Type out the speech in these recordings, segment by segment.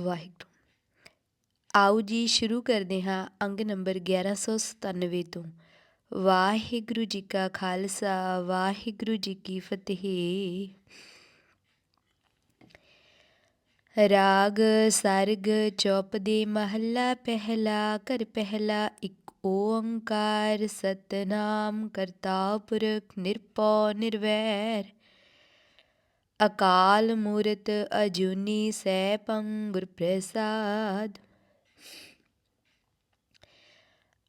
ਵਾਹਿਗੁਰੂ। ਆਓ ਜੀ ਸ਼ੁਰੂ ਕਰਦੇ ਹਾਂ ਅੰਗ ਨੰਬਰ 1197 ਤੋਂ। ਵਾਹਿਗੁਰੂ ਜੀ ਕਾ ਖਾਲਸਾ, ਵਾਹਿਗੁਰੂ ਜੀ ਕੀ ਫਤਿਹ। ਰਾਗ, ਸਰਗ, ਚੌਪ ਦੇ ਮਹੱਲਾ ਪਹਿਲਾ ਕਰ ਪਹਿਲਾ, ਇੱਕ ਓੰਕਾਰ, ਸਤਨਾਮ ਕਰਤਾ ਪੁਰਖ ਨਿਰਭਉ ਨਿਰਵੈਰ। ਅਕਾਲ ਮੂਰਤ ਅਜੂਨੀ ਸੈਭੰ ਗੁਰ ਪ੍ਰਸਾਦ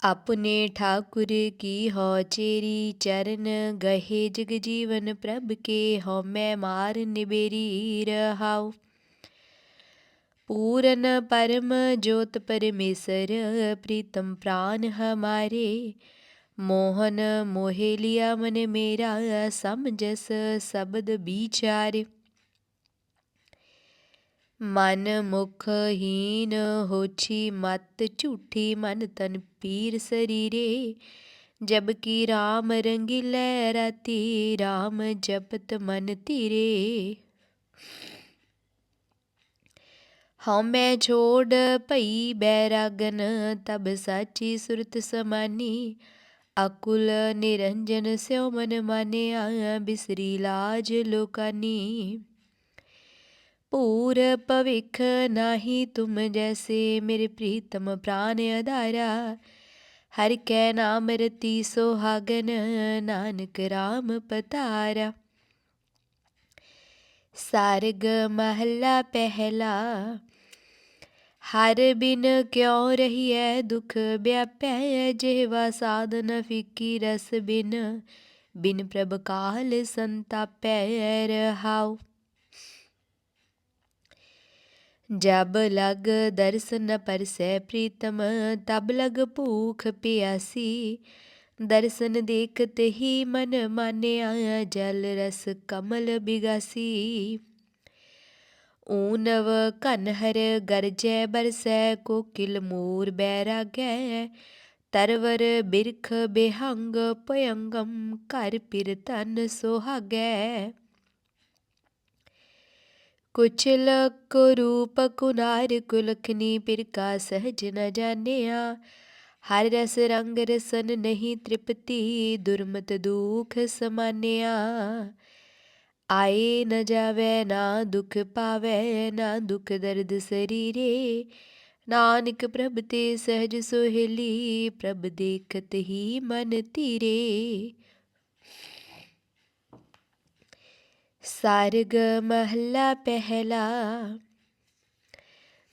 ਆਪਣੇ ਠਾਕੁਰ ਕੀ ਹੋ ਚੇਰੀ ਚਰਨ ਗਹੇ ਜਗ ਜੀਵਨ ਪ੍ਰਭ ਕੇ ਹਉ ਮੈਂ ਮਾਰ ਨਿਬੇਰੀ ਰਹਾਉ। ਪੂਰਨ ਪਰਮ ਜੋਤ ਪਰਮੇਸ਼ਰ, ਪ੍ਰੀਤਮ ਪ੍ਰਾਨ ਹਮਾਰੇ। ਮੋਹਨ ਮੋਹਿ ਲਿਆ ਮਨ ਮੇਰਾ ਸਮਝਸ ਸ਼ਬਦ ਵਿਚਾਰ। ਮਨ ਮੁਖ ਹੀਨ ਹੋਛੀ ਮਤ ਝੂਠੀ ਮਨ ਤਨ ਪੀਰ ਸਰੀਰੇ। ਜਬ ਕੀ RAM ਰੰਗਿਲੇ ਰਤੀ RAM ਜਪਤ ਮਨ ਧੀਰੇ। ਹਉ ਮੈਂ ਛੋੜ ਭਈ ਬੈਰਾਗਨ, ਤਬ ਸਾਚੀ ਸੁਰਤ ਸਮਾਨੀ। ਅਕੁਲ ਨਿਰੰਜਨ ਸਿਉ ਮਨ ਮਾਨਿਆ ਬਿਸਰੀ ਲਾਜ ਲੋਕਾਨੀ ਪੂਰ ਭਵਿਖ ਨਾਹੀ ਤੁਮ ਜੈਸੇ ਮੇਰੇ ਪ੍ਰੀਤਮ ਪ੍ਰਾਨ ਅਧਾਰਾ ਹਰ ਕੈ ਨਾਮ ਰਤੀ ਸੋਹਾਗਨ ਨਾਨਕ RAM ਪਤਾਰਾ ਸਾਰਗ ਮਹੱਲਾ ਪਹਿਲਾ ਹਰ ਬਿਨ ਕਿਉ ਰਹੀਐ ਦੁਖ ਵਿਆਪੈ ਜਿਹਵਾ ਸਾਧਨ ਫਿਕੀ ਰਸ ਬਿਨ ਬਿਨ ਪ੍ਰਭ ਕਾਲ ਸੰਤਾਪੈ ਰਹਾਉ। ਜਬ ਲਗ ਦਰਸ਼ਨ ਪਰਸੈ ਪ੍ਰੀਤਮ, ਤਬ ਲਗ ਭੂਖ ਪਿਆਸੀ। ਦਰਸ਼ਨ ਦੇਖਤ ਹੀ ਮਨ ਮਾਨਿਆ, ਜਲ ਰਸ ਕਮਲ ਬਿਗਾਸੀ। ਊਨਵ ਘਨ ਹਰ ਗਰਜੈ ਬਰਸੈ, ਕੋਕਿਲ ਮੂਰ ਬੈਰਾਗੈ ਤਰਵਰ ਬਿਰਖ ਬਿਹੰਗ ਪਯੰਗਮ ਘਰ ਪਿਰ ਤਨ ਸੁਹਾਗੈ। ਕੁਚਲ ਕੁਰੂਪ ਕੁਨਾਰ, ਕੁਲਖਨੀ ਪਿਰਕਾ ਸਹਜ ਨ ਜਾਣਿਆ। ਹਰ ਰਸ ਰੰਗ ਰਸਨ ਨਹੀਂ ਤ੍ਰਿਪਤੀ, ਦੁਰਮਤ ਦੁਖ ਸਮਾਨਿਆ। ਆਏ ਨ ਜਾਵੇ, ਨਾ ਦੁਖ ਪਾਵੇ, ਨਾ ਦੁਖ ਦਰਦ ਸਰੀਰੇ। ਨਾਨਕ ਪ੍ਰਭ ਤੇ ਸਹਿਜ ਸੁਹੇਲੀ, ਪ੍ਰਭ ਦੇਖਤ ਹੀ ਮਨ ਧੀਰੇ। ਸਰਗ ਮਹੱਲਾ ਪਹਿਲਾ,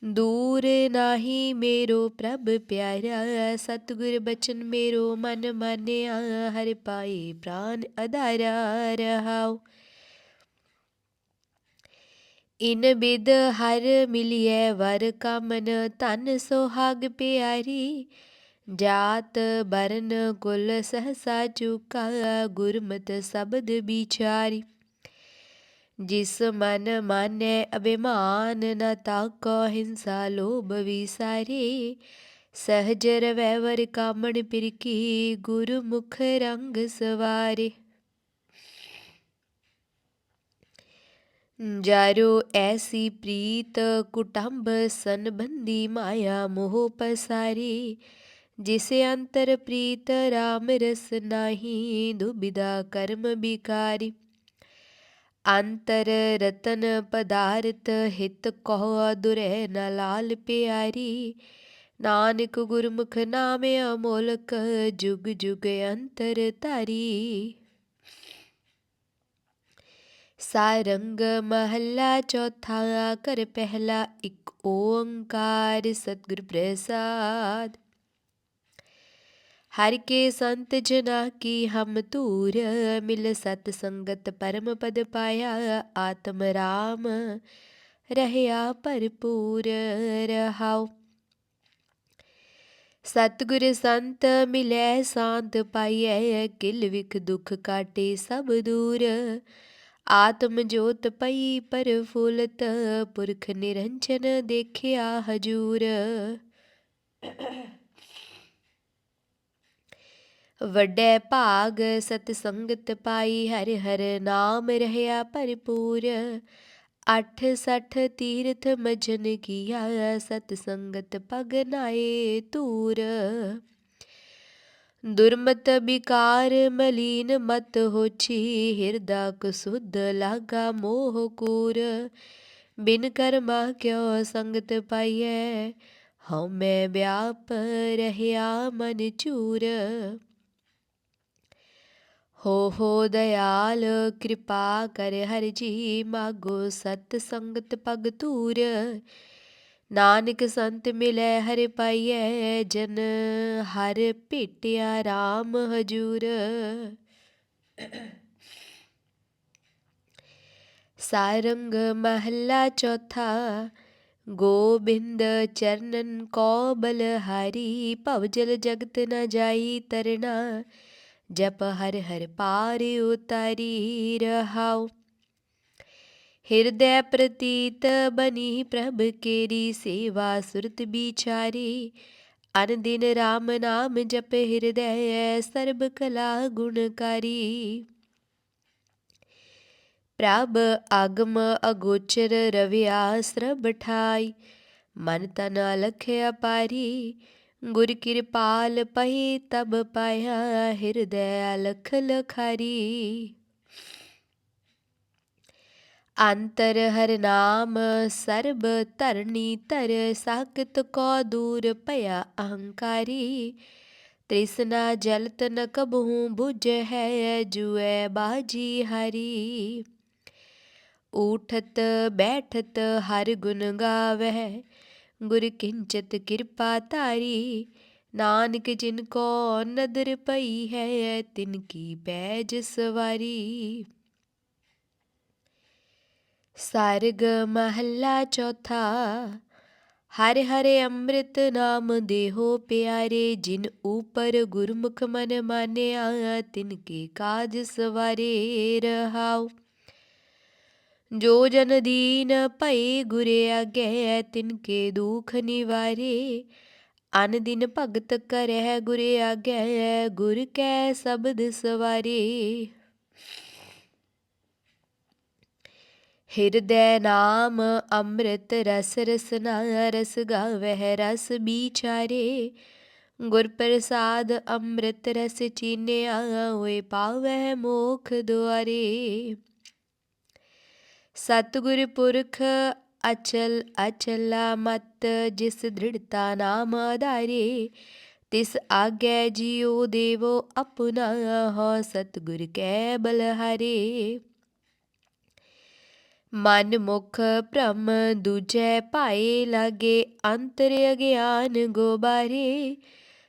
ਦੂਰ ਨਾਹੀ ਮੇਰੋ ਪ੍ਰਭ ਪਿਆਰਾ। ਸਤਗੁਰ ਬਚਨ ਮੇਰੋ ਮਨ ਮਾਨਿਆ, ਹਰ ਪਾਈ ਪ੍ਰਾਨ ਅਧਾਰਾ ਰਹਾਉ। ਇਨ ਬਿਦ ਹਰ ਮਿਲਿਐ ਵਰ ਕਾਮਨ, ਧਨ ਸੁਹਾਗ ਪਿਆਰੀ। ਜਾਤ ਬਰਨ ਕੁਲ ਸਹਸਾ ਚੁਕਾ, ਗੁਰਮਤ ਸ਼ਬਦ ਵਿਚਾਰੀ। ਜਿਸ ਮਨ ਮਾਨੈ ਅਭਿਮਾਨ, ਨ ਤਾਕੋ ਹਿੰਸਾ ਲੋਭ ਵਿਸਾਰੇ। ਸਹਜ ਰਵੈ ਵਰ ਕਾਮਣ ਪਿਰਕੀ, ਗੁਰਮੁਖ ਰੰਗ ਸਵਾਰੇ। ਜਾਰੋ ਐਸੀ ਪ੍ਰੀਤ ਕੁਟੰਬ ਸੰਬੰਧੀ ਮਾਇਆ ਮੋਹ ਪਸਾਰੀ ਜਿਸੇ ਅੰਤਰ ਪ੍ਰੀਤ ਰਾਮ ਰਸ ਨਾਹੀ ਦੁਬਿਦਾ ਕਰਮ ਬਿਕਾਰੀ ਅੰਤਰ ਰਤਨ ਪਦਾਰਥ ਹਿਤ ਕਹੋ ਦੁਰੇ ਨ ਲਾਲ ਪਿਆਰੀ ਨਾਨਕ ਗੁਰਮੁਖ ਨਾਮ ਅਮੋਲਕ ਜੁਗ ਜੁਗ ਅੰਤਰ ਧਾਰੀ ਸਾਰੰਗ ਮਹੱਲਾ ਚੌਥਾ ਕਰ ਪਹਿਲਾ ਇੱਕ ਓੰਕਾਰ ਸਤਿਗੁਰ ਪ੍ਰਸਾਦ। ਹਰ ਕੇ ਸੰਤ ਜਨਾ ਕੀ ਹਮ ਧੂਰ, ਮਿਲ ਸਤ ਸੰਗਤ ਪਰਮ ਪਦ ਪਾਇਆ, ਆਤਮ ਰਾਮ ਰਹਿਆ ਭਰਪੂਰ ਰਹਾਉ। ਸਤਿਗੁਰ ਸੰਤ ਮਿਲੈ ਸ਼ਾਂਤ ਪਾਈਐ, ਕਿਲ ਵਿਖ ਦੁਖ ਕਾਟੇ ਸਭ ਦੂਰ ਆਤਮ ਜੋਤ ਪਈ ਪਰ ਫੁਲਤ ਪੁਰਖ ਨਿਰੰਜਨ ਦੇਖਿਆ ਹਜੂਰ। ਵੱਡੇ ਭਾਗ ਸਤ ਸੰਗਤ ਪਾਈ, ਹਰ ਹਰ ਨਾਮ ਰਹਿਆ ਭਰਪੂਰ। ਅੱਠ ਸੱਠ ਤੀਰਥ ਮਜਨ ਕੀਆ, ਸਤ ਸੰਗਤ ਪਗ ਨਾਏ ਤੂਰ ਦੁਰਮਤ ਵਿਕਾਰ ਮਲੀਨ ਮਤ ਹੋਛੀ ਹਿਰਦਾ ਕੁਸੁਧ ਲਾਗਾ ਮੋਹ ਕੂਰ ਬਿਨ ਕਰਮਾ ਕਿਉ ਸੰਗਤ ਪਾਈਐ ਹਉ ਮੈਂ ਵਿਆਪ ਰਹਿਆ ਮਨ ਚੂਰ ਹੋ ਹੋ ਦਇਆਲ ਕਿਰਪਾ ਕਰ ਹਰਿ ਜੀ ਮਾਗੋ ਸਤ ਸੰਗਤ ਪਗ ਤੂਰ ਨਾਨਕ ਸੰਤ ਮਿਲੈ ਹਰ ਪਾਈਐ ਜਨ, ਹਰ ਭੇਟਿਆ RAM ਹਜੂਰ। ਸਾਰੰਗ ਮਹੱਲਾ ਚੌਥਾ, ਗੋਬਿੰਦ ਚਰਨਨ ਕੋ ਬਲਹਾਰੀ ਭਵ ਜਲ ਜਗਤ ਨ ਜਾਈ ਤਰਣਾ, ਜਪ ਹਰ ਹਰ ਪਾਰ ਉਤਾਰੀ ਰਹਾਉ। ਹਿਰਦੈ ਪ੍ਰਤੀਤ ਬਨੀ ਪ੍ਰਭ ਕੇਰੀ ਸੇਵਾ ਸੁਰਤ ਵਿਚਾਰੀ। ਅਨ ਦਿਨ RAM ਨਾਮ ਜਪ ਹਿਰਦੈ ਸਰਬ ਕਲਾ ਗੁਣਕਾਰੀ ਪ੍ਰਭ ਆਗਮ ਅਗੋਚਰ ਰਵਿਆ ਸਰਬ ਠਾਈ। ਮਨ ਤਨ ਅਲਖ ਅਪਾਰੀ। ਗੁਰ ਕਿਰਪਾਲ ਪਈ ਤਬ ਪਾਇਆ ਹਿਰਦੈ ਅਲਖ ਲਖਾਰੀ। ਅੰਤਰ ਹਰ ਨਾਮ, ਸਰਬ ਧਰਨੀ ਧਰ ਸਾਕਤ ਕੋ ਦੂਰ ਭਇਆ ਅਹੰਕਾਰੀ। ਤ੍ਰਿਸ਼ਨਾ ਜਲਤ ਨ ਕਬਹੂ 부ਝ ਹੈ, ਜੁਐ ਬਾਜੀ ਹਰੀ। ਊਠਤ ਬੈਠਤ ਹਰ ਗੁਣ ਗਾਵਹਿ, ਗੁਰ ਕਿੰਚਤ ਕਿਰਪਾ ਧਾਰੀ। ਨਾਨਕ ਜਿਨ ਕੋ ਨਦਰ ਪਈ ਹੈ, ਤਿਨ ਕੀ ਪੈਜ ਸਵਾਰੀ। ਸਰਗ ਮਹੱਲਾ ਚੌਥਾ। ਹਰ ਹਰੇ ਅੰਮ੍ਰਿਤ ਨਾਮ ਦੇਹੋ ਪਿਆਰੇ, ਜਿਨ ਉਪਰ ਗੁਰਮੁਖ ਮਨ ਮਾਨਿਆ, ਤਿਨ ਕੇ ਕਾਜ ਸਵਾਰੇ ਰਹਾਉ। ਜੋ ਜਨ ਦੀਨ ਭਈ ਗੁਰ ਆਗੇ, ਤਿਨ ਕੇ ਦੁਖ ਨਿਵਾਰੇ। ਅਨ ਦਿਨ ਭਗਤ ਕਰਹਿ ਗੁਰੇ ਆਗੇ, ਗੁਰ ਕੈ ਸ਼ਬਦ ਸਵਾਰੇ। ਹਿਰਦੈ ਨਾਮ ਅੰਮ੍ਰਿਤ ਰਸ ਰਸਨਾ ਰਸ ਗਾਵਹਿ ਰਸ ਵਿਚਾਰੇ ਗੁਰ ਪ੍ਰਸਾਦ ਅੰਮ੍ਰਿਤ ਰਸ ਚੀਨਿਆ ਹੋਏ ਪਾਵਹਿ ਮੋਖ ਦੁਆਰੇ। ਸਤਿਗੁਰ ਪੁਰਖ ਅਚਲ ਅਚਲਾ ਮਤ ਜਿਸ ਦ੍ਰਿੜਤਾ ਨਾਮ ਆਧਾਰੇ, ਤਿਸ ਆਗੇ ਜੀਉ ਦੇਵੋ ਆਪਣਾ ਹੋ ਸਤਿਗੁਰ ਕੈ ਬਲਹਾਰੇ। ਮਨ ਮੁਖ ਭ੍ਰਮ ਦੂਜੈ ਭਾਏ ਲਾਗੇ ਅੰਤਰ ਅਗਿਆਨ ਗੋਬਾਰੇ।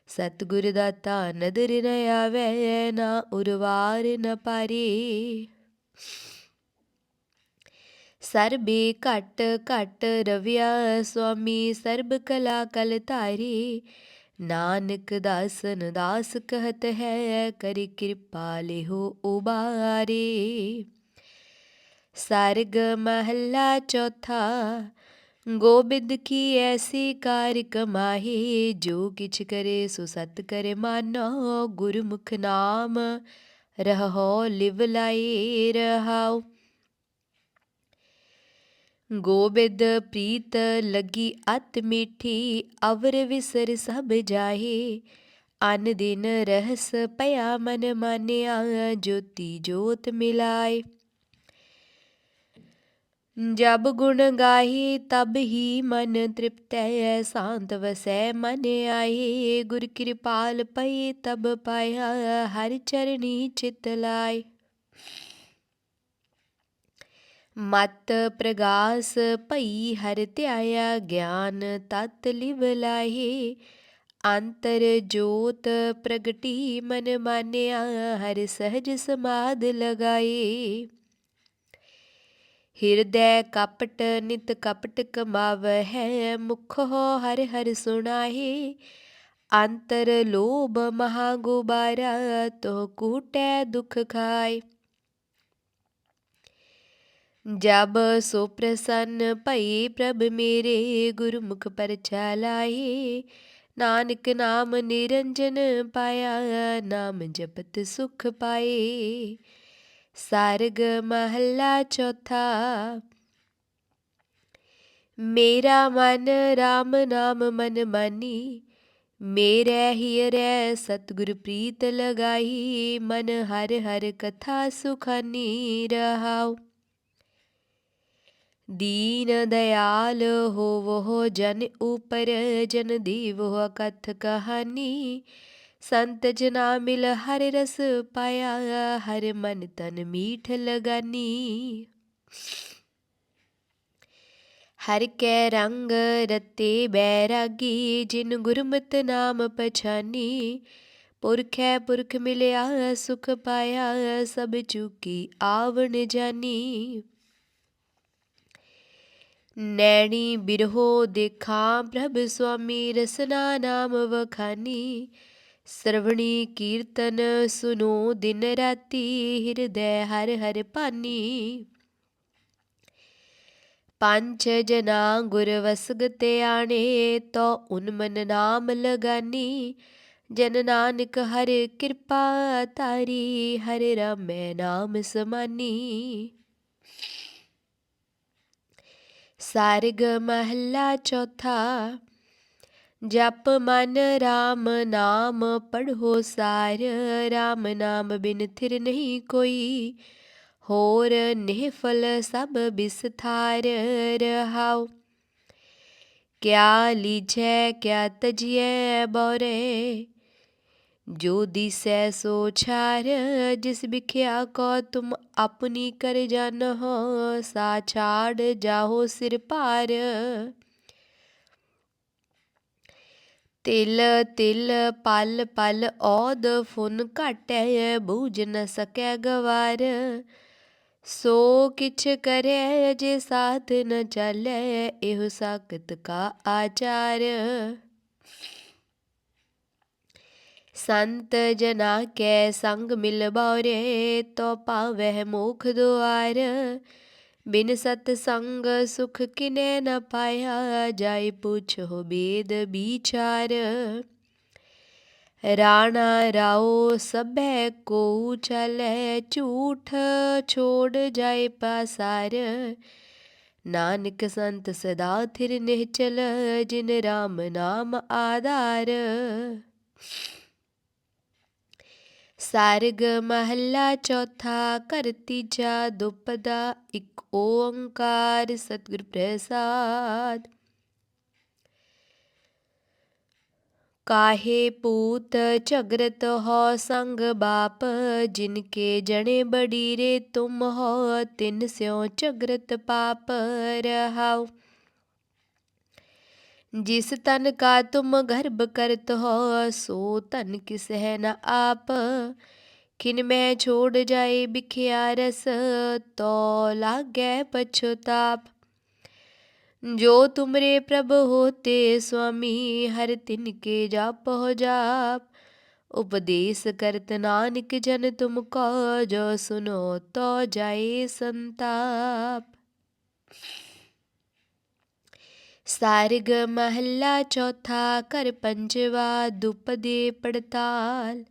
ਸਤਿਗੁਰ ਦਾਤਾ ਨਦਰ ਨ ਆਵੈ, ਨਾ ਉਰਵਾਰ ਨ ਪਾਰੇ। ਸਰਬੇ ਘਟ ਘਟ ਰਵਿਆ ਸੁਆਮੀ, ਸਰਬ ਕਲਾ ਕਲ ਧਾਰੀ। ਨਾਨਕ ਦਾਸਨ ਦਾਸ ਕਹਤ ਹੈ, ਕਰਿ ਕਿਰਪਾ ਲਿਹੋ ਉਬਾਰੇ। ਸਰਗ ਮਹੱਲਾ ਚੌਥਾ, ਗੋਬਿੰਦ ਕੀ ਐਸੀ ਕਾਰ ਕਮਾਹੀ, ਜੋ ਕਿਛ ਕਰੇ ਸੋ ਸਤ ਕਰੇ ਮਾਨੋ, ਗੁਰਮੁਖ ਨਾਮ ਰਹੋ ਲਿਵ ਲਾਈ ਰਹਾਉ। ਗੋਬਿੰਦ ਪ੍ਰੀਤ ਲੱਗੀ ਅਤ ਮੀਠੀ, ਅਵਰ ਵਿਸਰ ਸਭ ਜਾਹੇ। ਅਨ ਦਿਨ ਰਹਿਸ ਪਿਆ ਮਨ ਮਾਨਿਆ, ਜੋਤੀ ਜੋਤ ਮਿਲਾਏ ਜਬ ਗੁਣ ਗਾਹੀ, ਤਬ ਹੀ ਮਨ ਤ੍ਰਿਪਤੈ ਸ਼ਾਂਤ ਵਸੈ ਮਨ ਆਏ ਗੁਰ ਕਿਰਪਾਲ ਪਈ, ਤਬ ਪਾਇਆ ਹਰ ਚਰਨੀ ਚਿਤ ਲਾਏ। ਮਤ ਪ੍ਰਗਾਸ ਭਈ, ਹਰ ਧਿਆਇਆ ਗਿਆਨ ਤਤ ਲਿਵ ਲਾਹੇ। ਅੰਤਰ ਜੋਤ ਪ੍ਰਗਟੀ ਮਨ ਮਾਨਿਆ, ਹਰ ਸਹਜ ਸਮਾਦ ਲਗਾਏ ਹਿਰਦੈ ਕਪਟ ਨਿਤ ਕਪਟ ਕਮਾਵਹਿ, ਮੁਖ ਹੋ ਹਰ ਹਰ ਸੁਣਾਹੇ। ਅੰਤਰ ਲੋਭ ਮਹਾ ਗੁਬਾਰਾ, ਤੋ ਕੂਟੈ ਦੁਖ ਖਾਏ। ਜਬ ਸੋ ਪ੍ਰਸੰਨ ਭਈ ਪ੍ਰਭ ਮੇਰੇ, ਗੁਰਮੁਖ ਪਰਚਾ ਲਾਏ ਨਾਨਕ ਨਾਮ ਨਿਰੰਜਨ ਪਾਇਆ, ਨਾਮ ਜਪਤ ਸੁਖ ਪਾਏ। ਸਰਗ ਮਹੱਲਾ ਚੌਥਾ ਮੇਰਾ ਮਨ RAM ਨਾਮ ਮਨ ਮਾਨੀ ਮੇਰੇ ਹੀਰੇ ਸਤਿਗੁਰ ਪ੍ਰੀਤ ਲਗਾਈ ਮਨ ਹਰ ਹਰ ਕਥਾ ਸੁਖਾਨੀ ਰਹਾਉ दीन दयाल हो वो जन ऊपर जन दीव हो कथ कहानी ਸੰਤ ਜਨਾ ਮਿਲ ਹਰ ਰਸ ਪਾਇਆ, ਹਰ ਮਨ ਤਨ ਮੀਠ ਲਗਾਨੀ। ਹਰ ਕੈ ਰੰਗ ਰਤੇ ਬੈਰਾਗੀ, ਜਿਨ ਗੁਰਮਤ ਨਾਮ ਪਛਾਨੀ। ਪੁਰਖੈ ਪੁਰਖ ਮਿਲਿਆ, ਸੁਖ ਪਾਇਆ, ਸਭ ਚੁਕੀ ਆਵਣ ਜਾਨੀ। ਨੈਣੀ ਬਿਰਹੋ ਦੇਖਾਂ, ਪ੍ਰਭ ਸੁਆਮੀ ਰਸਨਾ ਨਾਮ ਵਖਾਨੀ। ਸਰਵਣੀ ਕੀਰਤਨ ਸੁਨੋ ਦਿਨ ਰਾਤੀ, ਹਿਰਦੈ ਹਰ ਹਰ ਪਾਨੀ। ਪੰਜ ਜਨਾ ਗੁਰ ਵਸਗ ਤੇ ਆਣੇ, ਤੋ ਉਨ ਮਨ ਨਾਮ ਲਗਾਨੀ। ਜਨ ਨਾਨਕ ਹਰ ਕਿਰਪਾ ਤਾਰੀ ਹਰ ਰਾਮੈ ਨਾਮ ਸਮਾਨੀ। ਸਾਰਗ ਮਹੱਲਾ ਚੌਥਾ ਜਪ ਮਨ RAM ਨਾਮ ਪੜ੍ਹੋ ਸਾਰ RAM ਨਾਮ ਬਿਨ ਥਿਰ ਨਹੀਂ ਕੋਈ ਹੋਰ ਨਿਹਫਲ ਸਭ ਬਿਸਥਾਰ ਰਹਾਉ ਕਿਆ ਲੀਜੈ ਕਿਆ ਤਜੀਐ ਬੋਰੇ ਜੋ ਦਿਸੈ ਸੋ ਛਾਰ ਜਿਸ ਵਿਖਿਆ ਕੋ ਤੁਮ ਆਪਣੀ ਕਰ ਹੋ ਸਾ ਛਾੜ ਜਾਹੋ ਸਿਰ ਭਾਰ ਤਿਲ ਤਿਲ ਪਲ ਪਲ, ਔਦ, ਫੁਨ ਘਟੈ, ਬੂਝ ਨ ਸਕੈ ਗਵਾਰ। ਸੋ ਕਿਛ ਕਰੇ ਜੇ ਸਾਥ ਨ ਚਲੇ, ਇਹੋ ਸਾਖਤ ਕਾ ਆਚਾਰ। ਸੰਤ ਜਨਾ ਕੈ ਸੰਗ ਮਿਲ ਬੌਰੇ, ਤੋ ਪਾਵਹਿ ਮੁਖ ਦੁਆਰ। ਬਿਨ ਸਤ ਸੰਗ ਸੁਖ ਕਿਨੇ ਨ ਪਾਇਆ, ਜਾਏ ਪੁੱਛੋ ਬੇਦ ਵਿਚਾਰ। ਰਾਣਾ ਰਾਓ ਸਭੈ ਕੋ ਚਲੈ ਝੂਠ ਛੋੜ ਜਾਏ ਪਾਸਾਰ। ਨਾਨਕ ਸੰਤ ਸਦਾ ਥਿਰ ਨਿਹਚਲ, ਜਿਨ ਰਾਮ ਨਾਮ ਆਧਾਰ। ਸਾਰਗ ਮਹੱਲਾ ਚੌਥਾ ਘਰ ਤੀਜਾ ਦੁਪਦਾ, ਇੱਕ ਓੰਕਾਰ ਸਤਿਗੁਰ ਪ੍ਰਸਾਦ। ਕਾਹੇ ਪੂਤ ਜਗਰਤ ਹੋ ਸੰਗ ਬਾਪ ਜਿਨ ਕੇ ਜਣੇ ਬੜੀਰੇ ਤੁਮ ਹੋ, ਤਿਨ ਸਿਓ ਝਗਰਤ ਪਾਪ ਰਹਾਉ। ਜਿਸ ਤਨ ਕਾ ਤੁਮ ਗਰਭ ਕਰਤ ਹੋ ਸੋ ਤਨ ਕਿਸ ਹੈ ਨ ਆਪ ਕਿਨ ਮੈਂ ਛੋੜ ਜਾਏ ਬਿਖਿਆ ਰਸ ਤੋ ਲਾਗੈ ਪਛਤਾਪ ਜੋ ਤੁਮਰੇ ਪ੍ਰਭ ਹੋਤੇ ਸੁਆਮੀ ਹਰ ਤਿਨ ਕੇ ਜਾਪ ਹੋ ਜਾਪ ਉਪਦੇਸ਼ ਕਰਤ ਨਾਨਕ ਜਨ ਤੁਮ ਕੋ ਜੋ ਸੁਨੋ ਤੋ ਜਾਏ ਸੰਤਾਪ ਸਾਰਗ ਮਹੱਲਾ ਚੌਥਾ ਕਰ ਪੰਜਵਾ ਦੁਪਦੇ ਪੜਤਾਲ,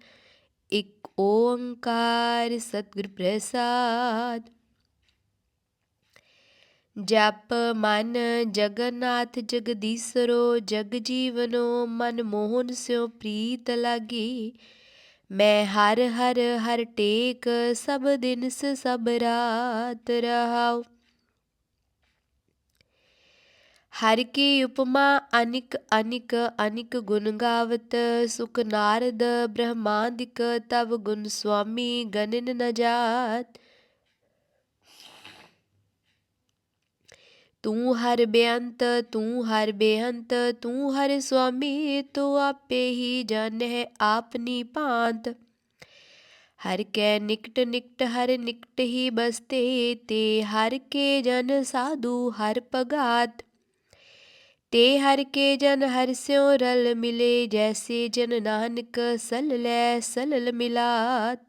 ਇੱਕ ਓੰਕਾਰ ਸਤਿਗੁਰ ਪ੍ਰਸਾਦ। ਜਪ ਮਨ ਜਗਨਨਾਥ ਜਗਦੀਸਰੋ, ਜਗ ਜੀਵਨੋ ਮਨ ਮੋਹਨ ਸਿਓ ਪ੍ਰੀਤ ਲਾਗੀ। ਮੈਂ ਹਰ ਹਰ ਹਰ ਟੇਕ, ਸਭ ਦਿਨ ਸਭ ਰਾਤ ਰਹਾਉ। ਹਰ ਕੀ ਉਪਮਾ, ਅਨਿਕ ਅਨਿਕ ਅਨਿਕ ਗੁਣ ਗਾਵਤ, ਸੁਖ ਨਾਰਦ, ਬ੍ਰਹਮਾਦਿਕ ਤਵ ਗੁਣ ਸੁਆਮੀ ਗਨਨ ਨ ਤੂੰ ਹਰ ਬੇਅੰਤ, ਤੂੰ ਹਰ ਬੇਅੰਤ, ਤੂੰ ਹਰ ਸੁਆਮੀ, ਤੂੰ ਆਪੇ ਹੀ ਜਾਣੈ ਆਪਨੀ ਭਾਂਤ। ਹਰ ਕੈ ਨਿਕਟ ਨਿਕਟ, ਹਰ ਨਿਕਟ ਹੀ ਬਸਤੇ, ਤੇ ਹਰ ਕੇ ਜਨ ਸਾਧੂ ਹਰ ਭਗਾਤ। ਤੇ ਹਰ ਕੇ ਜਨ ਹਰ ਸਿਉ ਰਲ ਮਿਲੇ, ਜੈਸੇ ਜਨ ਨਾਨਕ ਸਲ ਲੈ ਸਲਲ ਮਿਲਾਤ।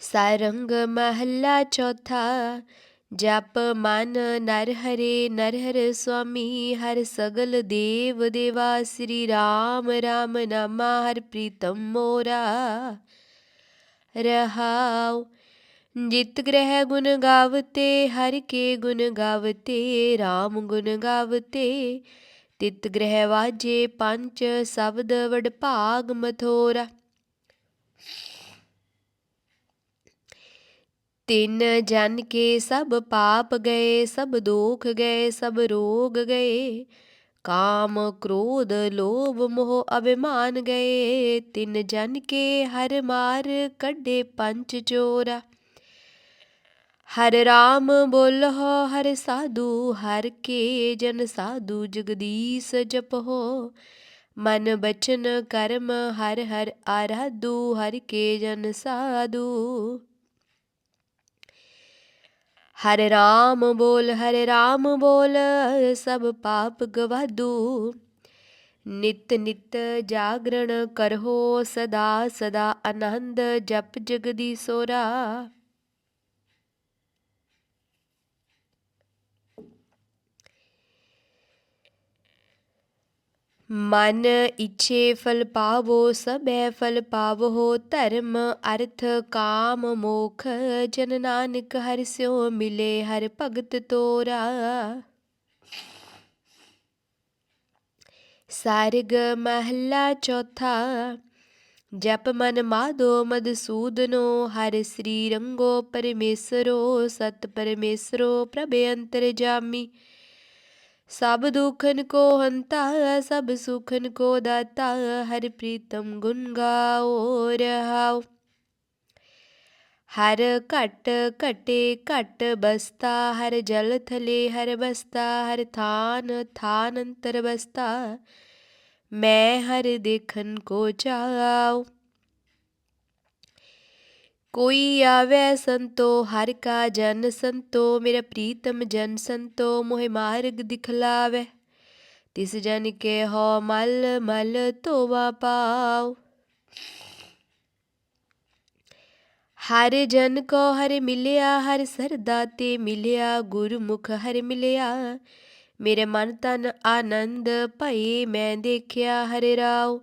ਸਾਰੰਗ ਮਹੱਲਾ ਚੌਥਾ, ਜਪ ਮਨ ਨਰ ਹਰੇ ਨਰ ਹਰ ਸੁਆਮੀ, ਹਰ ਸਗਲ ਦੇਵ ਦੇਵਾ, ਸ੍ਰੀ ਰਾਮ ਰਾਮ ਨਾਮਾ, ਹਰ ਪ੍ਰੀਤਮ ਮੋਰਾ। ਰਹਾਉ ਜਿਤ ਗ੍ਰਹਿ ਗੁਣ ਗਾਵਤੇ, ਹਰ ਕੇ ਗੁਣ ਗਾਵਤੇ RAM ਗੁਣ ਗਾਵਤੇ। ਤਿਤ ਗ੍ਰਹਿ ਵਾਜੇ ਪੰਜ ਸ਼ਬਦ ਵਡ ਭਾਗ ਮਥੋਰਾ। ਤਿੰਨ ਜਨ ਕੇ ਸਭ ਪਾਪ ਗਏ, ਸਭ ਦੁਖ ਗਏ, ਸਭ ਰੋਗ ਗਏ। ਕਾਮ ਕ੍ਰੋਧ ਲੋਭ ਮੋਹ ਅਭਿਮਾਨ ਗਏ। ਤਿੰਨ ਜਨ ਕੇ ਹਰ ਮਾਰ ਕੱਢੇ ਪੰਜ ਚੋਰਾ। ਹਰ ਰਾਮ ਬੋਲਹੁ ਹਰ ਸਾਧੂ, ਹਰ ਕੇ ਜਨ ਸਾਧੂ, ਜਗਦੀਸ਼ ਜਪਹੁ ਮਨ ਬਚਨ ਕਰਮ, ਹਰ ਹਰ ਆਰਾਧੂ, ਹਰ ਕੇ ਜਨ ਸਾਧੂ। ਹਰ ਰਾਮ ਬੋਲ, ਹਰ ਰਾਮ ਬੋਲ, ਸਭ ਪਾਪ ਗਵਾਦੂ ਨਿਤ ਨਿਤ ਜਾਗਰਣ ਕਰਹੋ ਸਦਾ ਸਦਾ ਆਨੰਦ ਜਪ ਜਗਦੀ ਸੋਰਾ ਮਨ ਇਛੇ ਫਲ ਪਾਵੋ, ਸਭੈ ਫਲ ਪਾਵੋ, ਧਰਮ, ਅਰਥ, ਕਾਮ, ਮੋਖ, ਜਨ ਨਾਨਕ ਹਰਿ ਸਿਓ ਮਿਲੇ, ਹਰ ਭਗਤ ਤੋਰਾ। ਸਾਰਗ ਮਹੱਲਾ ਚੌਥਾ, ਜਪ ਮਨ ਮਾਦੋ ਮਦਸੂਦਨੋ ਹਰ ਸ੍ਰੀ ਰੰਗੋ ਪਰਮੇਸ਼ਰੋ, ਸਤ ਪਰਮੇਸ਼ਰੋ, ਪ੍ਰਭ ਅੰਤਰ ਜਾਮੀ। ਸਭ ਦੁਖਨ ਕੋ ਹੰਤਾ, ਸਭ ਸੁਖਨ ਕੋ ਦਾਤਾ, ਹਰ ਪ੍ਰੀਤਮ ਗੁਣ ਗਾਓ ਰਹਾਓ। ਹਰ ਘਟ ਘਟੇ ਘਟ ਬਸਤਾ, ਹਰ ਜਲ ਥਲੇ ਹਰ ਬਸਤਾ, ਹਰ ਥਾਨ ਥਾਨ ਅੰਤਰ ਬਸਤਾ, ਮੈਂ ਹਰ ਦੇਖਨ ਕੋ ਚਾਉ ਕੋਈ ਆਵੇ ਸੰਤੋ, ਹਰ ਕਾ ਜਨ ਸੰਤੋ, ਮੇਰਾ ਪ੍ਰੀਤਮ ਜਨ ਸੰਤੋ, ਮੋਹਿ ਮਾਰਗ ਦਿਖਲਾਵੇ। ਤਿਸ ਜਨ ਕੇ ਹੋ ਮਲ ਮਲ ਤੋਵਾ ਪਾਓ। ਹਰ ਜਨ ਕੋ ਹਰ ਮਿਲਿਆ, ਹਰ ਸਰਦਾ ਤੇ ਮਿਲਿਆ, ਗੁਰਮੁਖ ਹਰ ਮਿਲਿਆ। ਮੇਰੇ ਮਨ ਤਨ ਆਨੰਦ ਭਈ ਮੈਂ ਦੇਖਿਆ, ਹਰ ਰਾਓ।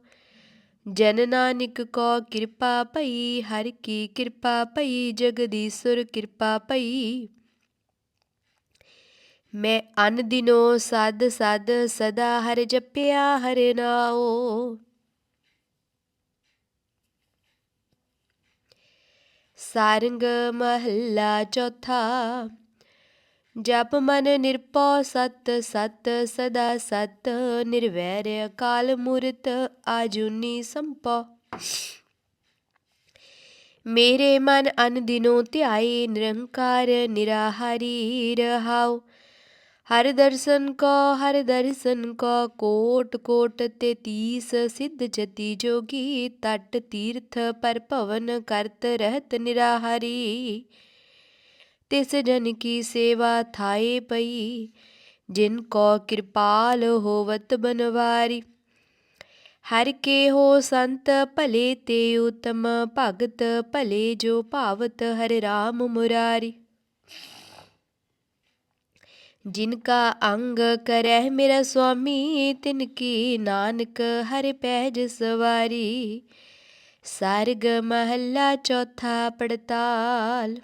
ਜਨ ਨਾਨਕ ਕੋ ਕਿਰਪਾ ਭਈ, ਹਰ ਕੀ ਕਿਰਪਾ ਭਈ, ਜਗਦੀਸ਼ਰ ਕਿਰਪਾ ਭਈ। ਮੈਂ ਅਨ ਦਿਨੋ ਸਦ ਸਦ ਸਦਾ ਹਰ ਜਪਿਆ, ਹਰਿ ਨਾਉ। ਸਾਰੰਗ ਮਹੱਲਾ ਚੌਥਾ। ਜਪ ਮਨ ਨਿਰਪਉ ਸਤ ਸਤ ਸਦਾ ਸਤ, ਨਿਰਵੈਰ ਅਕਾਲ ਮੂਰਤ ਆਜੂਨੀ ਸੰਪੋ ਮੇਰੇ ਮਨ ਅਨ ਦਿਨੋ ਧਿਆਏ ਨਿਰੰਕਾਰ ਨਿਰਾਹਾਰੀ ਰਹਾਉ। ਹਰ ਦਰਸ਼ਨ ਕੋ, ਹਰ ਦਰਸ਼ਨ ਕੋ, ਕੋਟ ਕੋਟ ਤੇ ਤੀਸ ਸਿੱਧ ਜਤੀ ਜੋਗੀ, ਤਟ ਤੀਰਥ ਪਰ ਭਵਨ ਕਰਤ ਰਹਿਤ ਨਿਰਾਹਾਰੀ। ਤਿਸ ਜਨ ਕੀ ਸੇਵਾ ਥਾਏ ਪਈ, ਜਿਨ ਕੋ ਕਿਰਪਾਲ ਹੋਵਤ ਬਨਵਾਰੀ। ਹਰ ਕੇ ਹੋ ਸੰਤ ਭਲੇ ਤੇ ਉਤਮ, ਭਗਤ ਭਲੇ ਜੋ ਭਾਵਤ ਹਰ ਰਾਮ ਮੁਰਾਰੀ। ਜਿਨਕਾ ਅੰਗ ਕਰਹਿ ਮੇਰਾ ਸੁਆਮੀ, ਤਿਨ ਕੀ ਨਾਨਕ ਹਰ ਪੈਜ ਸਵਾਰੀ। ਸਰਗ ਮਹੱਲਾ ਚੌਥਾ ਪੜਤਾਲ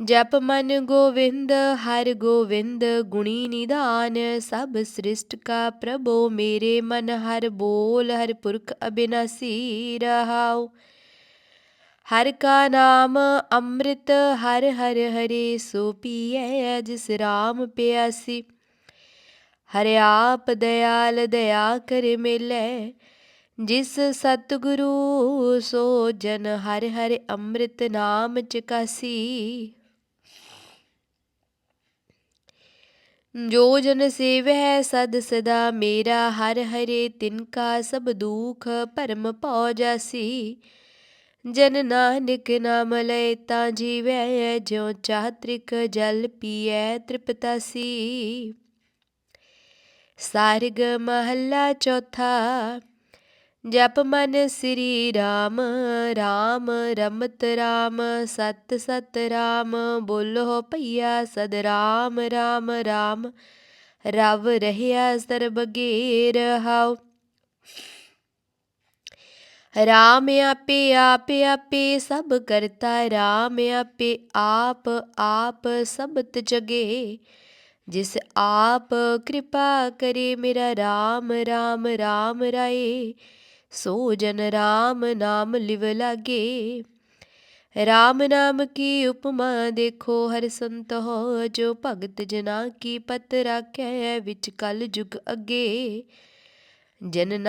ਜਪ ਮਨ ਗੋਵਿੰਦ, ਹਰ ਗੋਵਿੰਦ ਗੁਣੀ ਨਿਧਾਨ ਸਭ ਸ੍ਰਿਸ਼ਟ ਕਾ ਪ੍ਰਭੋ ਮੇਰੇ ਮਨ, ਹਰ ਬੋਲ, ਹਰ ਪੁਰਖ ਅਬਿਨਾਸੀ ਰਹਾਉ। ਹਰ ਕਾ ਨਾਮ ਅੰਮ੍ਰਿਤ, ਹਰ ਹਰ ਹਰੇ ਸੋ ਪੀਐ, ਜਿਸ ਰਾਮ ਪਿਆਸੀ। ਹਰਿ ਆਪ ਦਇਆਲ ਦਇਆ ਕਰ ਮਿਲੈ, ਜਿਸ ਸਤਿਗੁਰੂ ਸੋ ਜਨ, ਹਰ ਹਰ ਅੰਮ੍ਰਿਤ ਨਾਮ ਚਕਾਸੀ। ਜੋ ਜਨ ਸੇਵੈ ਸਦ ਸਦਾ, ਮੇਰਾ ਹਰ ਹਰੇ ਤਿਨ ਕਾ ਸਭ ਦੁਖ ਭਰਮ ਭਉ ਜਾਸੀ। ਜਨ ਨਾਨਕ ਨਾਮ ਲੈ ਤਾਂ ਜੀਵੈ ਜਿਉ ਚਾਤ੍ਰਿਕ ਜਲ ਪੀਐ ਤ੍ਰਿਪਤਾਸੀ। ਸਾਰਗ ਮਹੱਲਾ ਚੌਥਾ ਜਪ ਮਨ ਸ੍ਰੀ ਰਾਮ ਰਾਮ ਰਮਤ ਰਾਮ, ਸਤ ਸਤ ਰਾਮ, ਬੋਲੋ ਭਈਆ ਸਦ ਰਾਮ ਰਾਮ। ਰਾਮ ਰਵ ਰਹਿਆ ਸਰਬ ਗੇਰ ਹਾਉ। ਰਾਮ ਆਪੇ, ਆਪ ਆਪੇ ਸਭ ਕਰਤਾ, ਰਾਮ ਆਪੇ ਆਪ ਆਪ ਸਬਤ ਜਗੇ। ਜਿਸ ਆਪ ਕਿਰਪਾ ਕਰੇ ਮੇਰਾ ਰਾਮ ਰਾਮ ਰਾਮ ਰਾਏ। ਸੋ ਜਨ ਰਾਮ ਨਾਮ ਲਿਵ ਲਾਗੇ। ਰਾਮ ਨਾਮ ਕੀ ਉਪਮਾ ਦੇਖੋ, ਹਰ ਸੰਤ ਹੋ ਜੋ ਭਗਤ ਜਨਾ ਕੀ ਪਤ ਰਾਖੈ, ਵਿੱਚ ਕਲ ਜੁਗ ਅਗੇ। ਜਨ